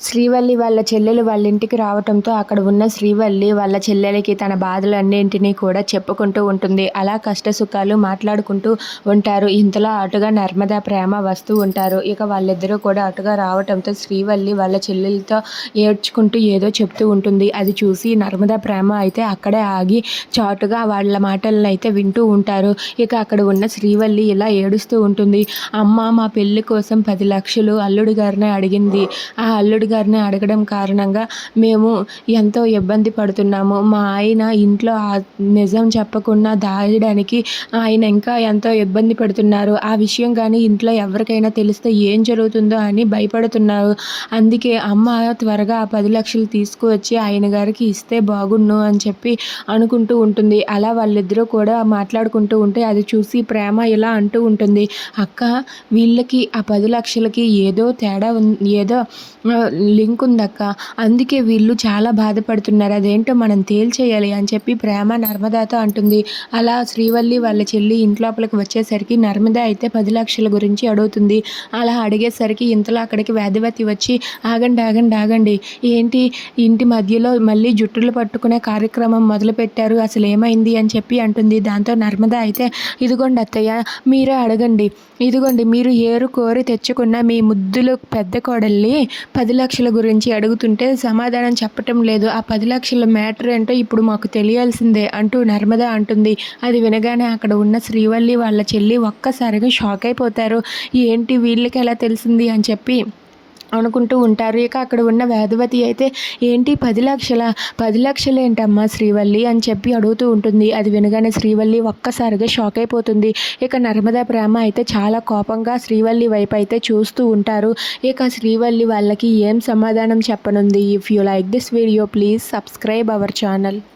శ్రీవల్లి వాళ్ళ చెల్లెలు వాళ్ళ ఇంటికి రావటంతో అక్కడ ఉన్న శ్రీవల్లి వాళ్ళ చెల్లెలకి తన బాధలన్నింటినీ కూడా చెప్పుకుంటూ ఉంటుంది. అలా కష్ట సుఖాలు మాట్లాడుకుంటూ ఉంటారు. ఇంతలో అటుగా నర్మదా ప్రేమ వస్తూ ఉంటారు. ఇక వాళ్ళిద్దరూ కూడా అటుగా రావటంతో శ్రీవల్లి వాళ్ళ చెల్లెలతో ఏడ్చుకుంటూ ఏదో చెప్తూ ఉంటుంది. అది చూసి నర్మదా ప్రేమ అయితే అక్కడే ఆగి చాటుగా వాళ్ళ మాటలను అయితే వింటూ ఉంటారు. ఇక అక్కడ ఉన్న శ్రీవల్లి ఇలా ఏడుస్తూ ఉంటుంది. అమ్మ మా పెళ్ళి కోసం పది లక్షలు అల్లుడు గారిని అడిగింది. ఆ అల్లుడు గారిని అడగడం కారణంగా మేము ఎంతో ఇబ్బంది పడుతున్నాము. మా ఆయన ఇంట్లో నిజం చెప్పకుండా దాయడానికి ఆయన ఇంకా ఎంతో ఇబ్బంది పడుతున్నారు. ఆ విషయం కానీ ఇంట్లో ఎవరికైనా తెలిస్తే ఏం జరుగుతుందో అని భయపడుతున్నారు. అందుకే అమ్మ త్వరగా ఆ పది లక్షలు తీసుకువచ్చి ఆయన గారికి ఇస్తే బాగుండు అని చెప్పి అనుకుంటూ ఉంటుంది. అలా వాళ్ళిద్దరూ కూడా మాట్లాడుకుంటూ ఉంటే అది చూసి ప్రేమ ఇలా అంటూ ఉంటుంది. అక్క వీళ్ళకి ఆ పది లక్షలకి ఏదో తేడా ఏదో లింక్ ఉందక్క. అందుకే వీళ్ళు చాలా బాధపడుతున్నారు. అదేంటో మనం తేల్చేయాలి అని చెప్పి ప్రేమ నర్మదాతో అంటుంది. అలా శ్రీవల్లి వాళ్ళ చెల్లి ఇంట్లోపలికి వచ్చేసరికి నర్మద అయితే పది లక్షల గురించి అడుగుతుంది. అలా అడిగేసరికి ఇంతలో అక్కడికి వ్యాధివతి వచ్చి ఆగండి ఆగండి ఆగండి. ఏంటి? ఇంటి మధ్యలో మళ్ళీ జుట్టులు పట్టుకునే కార్యక్రమం మొదలుపెట్టారు. అసలు ఏమైంది? అని చెప్పి అంటుంది. దాంతో నర్మద అయితే ఇదిగోండి అత్తయ్య మీరే అడగండి. ఇదిగోండి మీరు ఏరు కోరి తెచ్చుకున్న మీ ముద్దులు పెద్ద కోడల్ని పది లక్షల గురించి అడుగుతుంటే సమాధానం చెప్పటం లేదు. ఆ పది లక్షల మ్యాటర్ ఏంటో ఇప్పుడు మాకు తెలియాల్సిందే అంటూ నర్మద అంటుంది. అది వినగానే అక్కడ ఉన్న శ్రీవల్లి వాళ్ళ చెల్లి ఒక్కసారిగా షాక్ అయిపోతారు. ఏంటి వీళ్ళకి ఎలా తెలిసింది అని చెప్పి అనుకుంటూ ఉంటారు. ఇక అక్కడ ఉన్న వేదవతి అయితే ఏంటి పది లక్షల పది లక్షలు ఏంటమ్మా శ్రీవల్లి? అని చెప్పి అడుగుతూ ఉంటుంది. అది వినగానే శ్రీవల్లి ఒక్కసారిగా షాక్ అయిపోతుంది. ఇక నర్మదా ప్రేమ అయితే చాలా కోపంగా శ్రీవల్లి వైపు అయితే చూస్తూ ఉంటారు. ఇక శ్రీవల్లి వాళ్ళకి ఏం సమాధానం చెప్పనుంది? If you like this video please subscribe our channel